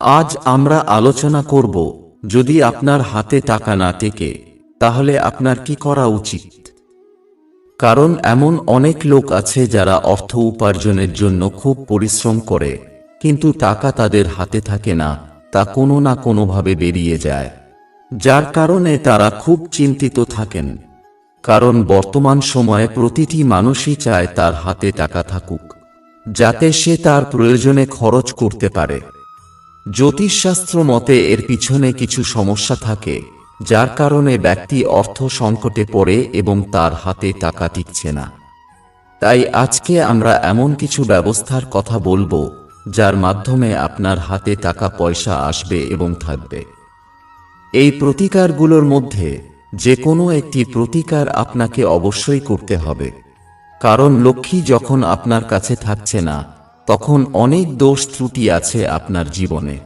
আজ আমরা আলোচনা করব, যদি আপনার হাতে টাকা না টেকে, তাহলে আপনার কি করা উচিত? কারণ এমন অনেক লোক আছে যারা অর্থ উপার্জনের জন্য খুব পরিশ্রম করে, কিন্তু টাকা তাদের হাতে থাকে না, তা কোনো না কোনোভাবে বেরিয়ে যায়। যার কারণে তারা খুব চিন্তিত থাকেন। কারণ বর্তমান সময়ে প্রতিটি মানুষই চায় তার হাতে টাকা থাকুক, যাতে সে তার প্রয়োজনে খরচ করতে পারে। জ্যোতিষশাস্ত্র মতে এর পিছনে কিছু সমস্যা থাকে, যার কারণে ব্যক্তি অর্থ সংকটে পড়ে এবং তার হাতে টাকা টিকছে না। তাই আজকে আমরা এমন কিছু ব্যবস্থার কথা বলব, যার মাধ্যমে আপনার হাতে টাকা পয়সা আসবে এবং থাকবে। এই প্রতিকারগুলোর মধ্যে যে কোনো একটি প্রতিকার আপনাকে অবশ্যই করতে হবে। কারণ লক্ষ্মী যখন আপনার কাছে থাকছে না তখন অনেক দোষ ত্রুটি আছে আপনার জীবনে।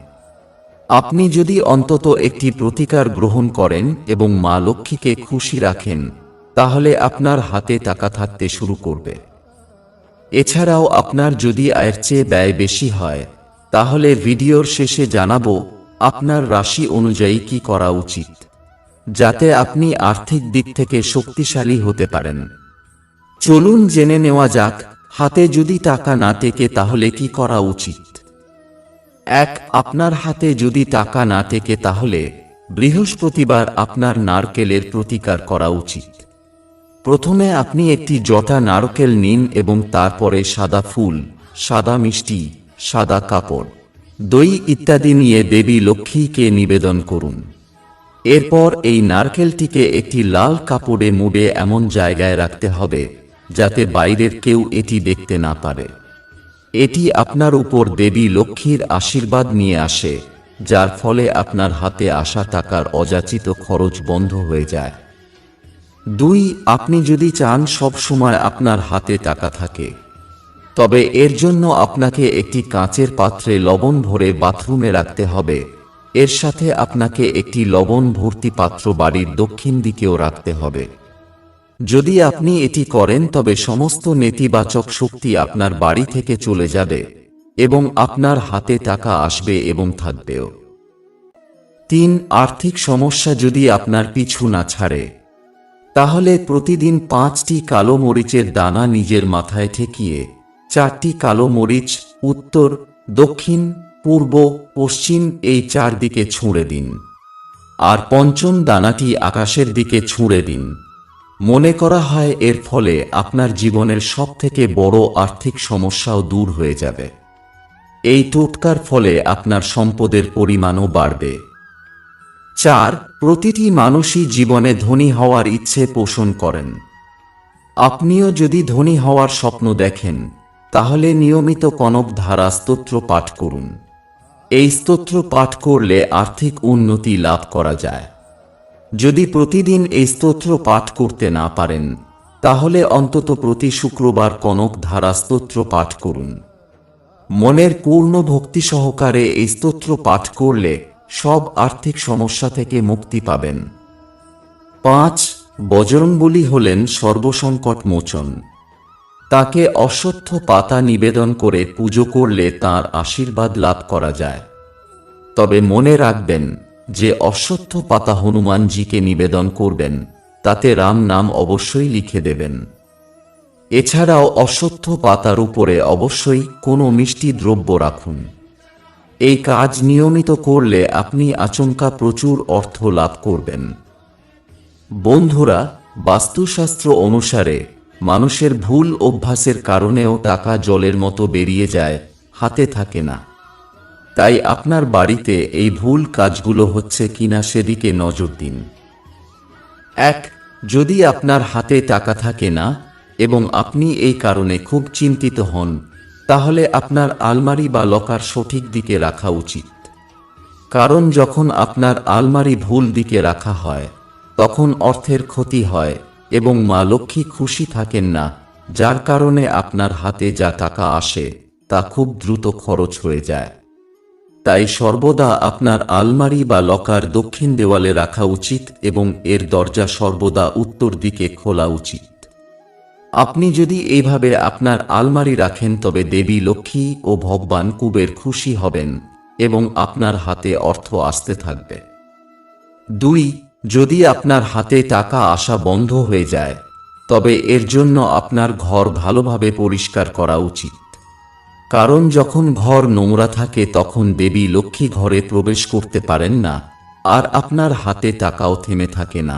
আপনি যদি অন্তত একটি প্রতিকার গ্রহণ করেন এবং মা লক্ষ্মীকে খুশি রাখেন, তাহলে আপনার হাতে টাকা থাকতে শুরু করবে। এছাড়াও আপনার যদি আয়ের চেয়ে ব্যয় বেশি হয়, তাহলে ভিডিওর শেষে জানাব আপনার রাশি অনুযায়ী কি করা উচিত, যাতে আপনি আর্থিক দিক থেকে শক্তিশালী হতে পারেন। চলুন জেনে নেওয়া যাক হাতে যদি টাকা না টেকে তাহলে কি করা উচিত? এক, আপনার হাতে যদি টাকা না টেকে তাহলে বৃহস্পতিবার আপনার নারকেলের প্রতিকার করা উচিত। প্রথমে আপনি একটি জটা নারকেল নিন এবং তারপরে সাদা ফুল, সাদা মিষ্টি, সাদা কাপড়, দই ইত্যাদি নিয়ে দেবী লক্ষ্মীকে নিবেদন করুন। এরপর এই নারকেলটিকে একটি লাল কাপড়ে মুড়ে এমন জায়গায় রাখতে হবে যাতে বাইরের কেউ এটি দেখতে না পারে। এটি আপনার উপর দেবী লক্ষ্মীর আশীর্বাদ নিয়ে আসে, যার ফলে আপনার হাতে আসা টাকার অযাচিত খরচ বন্ধ হয়ে যায়। দুই, আপনি যদি চান সব সময় আপনার হাতে টাকা থাকে, তবে এর জন্য আপনাকে একটি কাঁচের পাত্রে লবণ ভরে বাথরুমে রাখতে হবে। এর সাথে আপনাকে একটি লবণ ভর্তি পাত্র বাড়ির দক্ষিণ দিকেও রাখতে হবে। যদি আপনি এটি করেন তবে সমস্ত নেতিবাচক শক্তি আপনার বাড়ি থেকে চলে যাবে এবং আপনার হাতে টাকা আসবে এবং থাকবেও। তিন, আর্থিক সমস্যা যদি আপনার পিছু না ছাড়ে, তাহলে প্রতিদিন পাঁচটি কালো মরিচের দানা নিজের মাথায় ঠেকিয়ে, চারটি কালো মরিচ উত্তর, দক্ষিণ, পূর্ব, পশ্চিম এই চারদিকে ছুঁড়ে দিন। আর পঞ্চম দানাটি আকাশের দিকে ছুঁড়ে দিন। মনে করা হয় এর ফলে আপনার জীবনের সবথেকে বড় আর্থিক সমস্যাও দূর হয়ে যাবে। এই টোটকার ফলে আপনার সম্পদের পরিমাণও বাড়বে। চার, প্রতিটি মানুষই জীবনে ধনী হওয়ার ইচ্ছে পোষণ করেন। আপনিও যদি ধনী হওয়ার স্বপ্ন দেখেন, তাহলে নিয়মিত কনক ধারা স্তোত্র পাঠ করুন। এই স্তোত্র পাঠ করলে আর্থিক উন্নতি লাভ করা যায়। যদি প্রতিদিন এই স্তোত্র পাঠ করতে না পারেন, তাহলে অন্তত প্রতি শুক্রবার কনক ধারা স্তোত্র পাঠ করুন। মনের পূর্ণ ভক্তি সহকারে এই স্তোত্র পাঠ করলে সব আর্থিক সমস্যা থেকে মুক্তি পাবেন। পাঁচ, বজরংবলী হলেন সর্বসংকট মোচন। তাকে অশ্বত্থ পাতা নিবেদন করে পুজো করলে তার আশীর্বাদ লাভ করা যায়। তবে মনে রাখবেন যে অশ্বত্থ পাতা হনুমানজিকে নিবেদন করবেন, তাতে রাম নাম অবশ্যই লিখে দেবেন। এছাড়াও অশ্বত্থ পাতার উপরে অবশ্যই কোনো মিষ্টি দ্রব্য রাখুন। এই কাজ নিয়মিত করলে আপনি আচমকা প্রচুর অর্থ লাভ করবেন। বন্ধুরা, বাস্তুশাস্ত্র অনুসারে মানুষের ভুল অভ্যাসের কারণেও টাকা জলের মতো বেরিয়ে যায়, হাতে থাকে না। তাই আপনার বাড়িতে এই ভুল কাজগুলো হচ্ছে কিনা সেদিকে নজর দিন। এক, যদি আপনার হাতে টাকা থাকে না এবং আপনি এই কারণে খুব চিন্তিত হন, তাহলে আপনার আলমারি বা লকার সঠিক দিকে রাখা উচিত। কারণ যখন আপনার আলমারি ভুল দিকে রাখা হয়, তখন অর্থের ক্ষতি হয় এবং মা লক্ষ্মী খুশি থাকেন না, যার কারণে আপনার হাতে যা টাকা আসে, তা খুব দ্রুত খরচ হয়ে যায়। তাই সর্বদা আপনার আলমারি বা লকার দক্ষিণ দেওয়ালে রাখা উচিত এবং এর দরজা সর্বদা উত্তর দিকে খোলা উচিত। আপনি যদি এইভাবে আপনার আলমারি রাখেন তবে দেবী লক্ষ্মী ও ভগবান কুবের খুশি হবেন এবং আপনার হাতে অর্থ আসতে থাকবে। দুই, যদি আপনার হাতে টাকা আসা বন্ধ হয়ে যায়, তবে এর জন্য আপনার ঘর ভালোভাবে পরিষ্কার করা উচিত। কারণ যখন ঘর নোংরা থাকে তখন দেবী লক্ষ্মী ঘরে প্রবেশ করতে পারেন না, আর আপনার হাতে টাকাও থেমে থাকে না।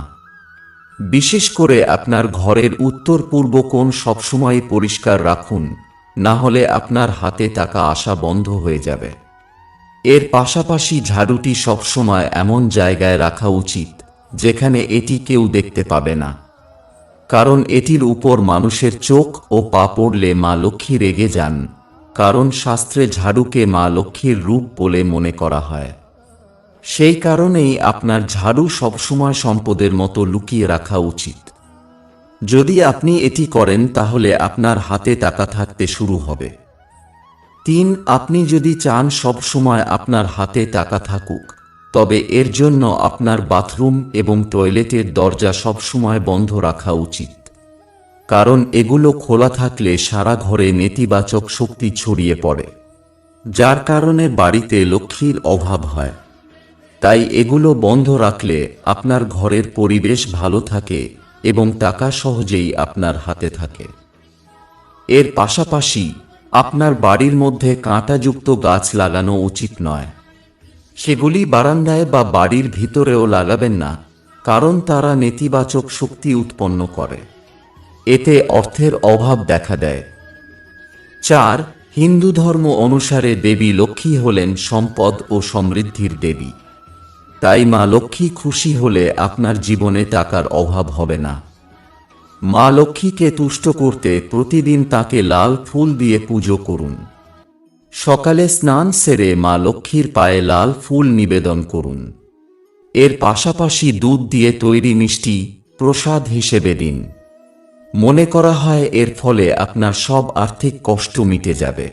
বিশেষ করে আপনার ঘরের উত্তর পূর্ব কোণ সবসময় পরিষ্কার রাখুন, না হলে আপনার হাতে টাকা আসা বন্ধ হয়ে যাবে। এর পাশাপাশি ঝাড়ুটি সবসময় এমন জায়গায় রাখা উচিত, যেখানে এটি কেউ দেখতে পাবে না। কারণ এটির উপর মানুষের চোখ ও পা পড়লে মা লক্ষ্মী রেগে যান। কারণ শাস্ত্রে ঝাড়ুকে মা লক্ষ্মীর রূপ বলে মনে করা হয়। সেই কারণেই আপনার ঝাড়ু সবসময় সম্পদের মতো লুকিয়ে রাখা উচিত। যদি আপনি এটি করেন, তাহলে আপনার হাতে টাকা থাকতে শুরু হবে। তিন, আপনি যদি চান সব সময় আপনার হাতে টাকা থাকুক, তবে এর জন্য আপনার বাথরুম এবং টয়লেটের দরজা সবসময় বন্ধ রাখা উচিত। কারণ এগুলো খোলা থাকলে সারা ঘরে নেতিবাচক শক্তি ছড়িয়ে পড়ে, যার কারণে বাড়িতে লক্ষ্মীর অভাব হয়। তাই এগুলো বন্ধ রাখলে আপনার ঘরের পরিবেশ ভালো থাকে এবং টাকা সহজেই আপনার হাতে থাকে। এর পাশাপাশি আপনার বাড়ির মধ্যে কাঁটাযুক্ত গাছ লাগানো উচিত নয়। সেগুলি বারান্দায় বা বাড়ির ভিতরেও লাগাবেন না, কারণ তারা নেতিবাচক শক্তি উৎপন্ন করে। এতে অর্থের অভাব দেখা দেয়। চার, হিন্দু ধর্ম অনুসারে দেবী লক্ষ্মী হলেন সম্পদ ও সমৃদ্ধির দেবী। তাই মা লক্ষ্মী খুশি হলে আপনার জীবনে টাকার অভাব হবে না। মা লক্ষ্মীকে তুষ্ট করতে প্রতিদিন তাকে লাল ফুল দিয়ে পুজো করুন। সকালে স্নান সেরে মা লক্ষ্মীর পায়ে লাল ফুল নিবেদন করুন। এর পাশাপাশি দুধ দিয়ে তৈরি মিষ্টি প্রসাদ হিসেবে দিন। মনে করা হয় এর ফলে আপনার সব আর্থিক কষ্ট মিটে যাবে।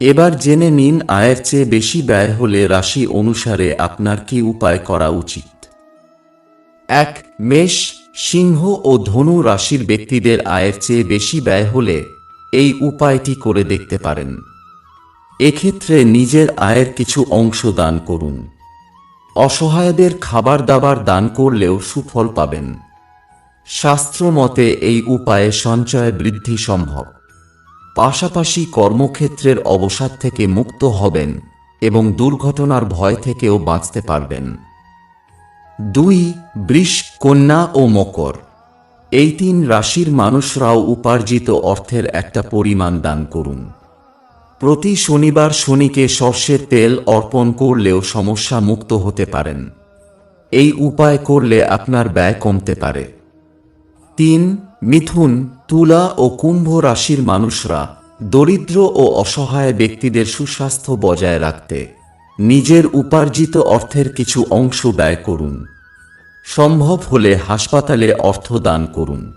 এবার জেনে নিন আয়ের চেয়ে বেশি ব্যয় হলে রাশি অনুসারে আপনার কি উপায় করা উচিত। এক, মেষ, সিংহ ও ধনু রাশির ব্যক্তিদের আয়ের চেয়ে বেশি ব্যয় হলে এই উপায়টি করে দেখতে পারেন। এক্ষেত্রে নিজের আয়ের কিছু অংশ দান করুন। অসহায়দের খাবার দাবার দান করলেও সুফল পাবেন। শাস্ত্র মতে এই উপায়ে সঞ্চয় বৃদ্ধি সম্ভব। পাশাপাশি কর্মক্ষেত্রের অবসাদ থেকে মুক্ত হবেন এবং দুর্ঘটনার ভয় থেকেও বাঁচতে পারবেন। দুই, বৃষ, কন্যা ও মকর। এই তিন রাশির মানুষরাও উপার্জিত অর্থের একটা পরিমাণ দান করুন। প্রতি শনিবার শনিকে সর্ষের তেল অর্পণ করলেও সমস্যা মুক্ত হতে পারেন। এই উপায় করলে আপনার ব্যয় কমতে পারে। তিন, মিথুন, তুলা ও কুম্ভ রাশির মানুষরা দরিদ্র ও অসহায় ব্যক্তিদের সুস্বাস্থ্য বজায় রাখতে নিজের উপার্জিত অর্থের কিছু অংশ ব্যয় করুন। সম্ভব হলে হাসপাতালে অর্থ দান করুন।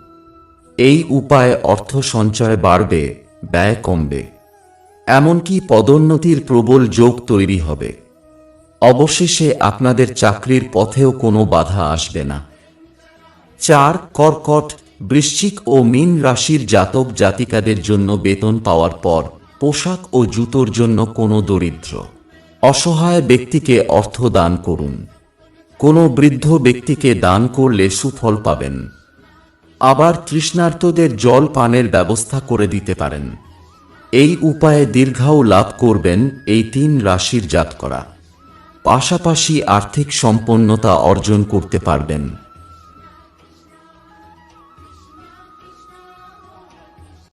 এই উপায়ে অর্থ সঞ্চয় বাড়বে, ব্যয় কমবে। এমনকি পদোন্নতির প্রবল যোগ তৈরি হবে। অবশেষে আপনাদের চাকরির পথেও কোনো বাধা আসবে না। চার কর্কট, বৃশ্চিক ও মীন রাশির জাতক জাতিকাদের জন্য বেতন পাওয়ার পর পোশাক ও জুতোর জন্য কোনো দরিদ্র, অসহায় ব্যক্তিকে অর্থ দান করুন। কোনো বৃদ্ধ ব্যক্তিকে দান করলে সুফল পাবেন। আবার তৃষ্ণার্তদের জল পানের ব্যবস্থা করে দিতে পারেন। এই উপায়ে দীর্ঘায়ু লাভ করবেন এই তিন রাশির জাত করা পাশাপাশি আর্থিক সম্পন্নতা অর্জন করতে পারবেন।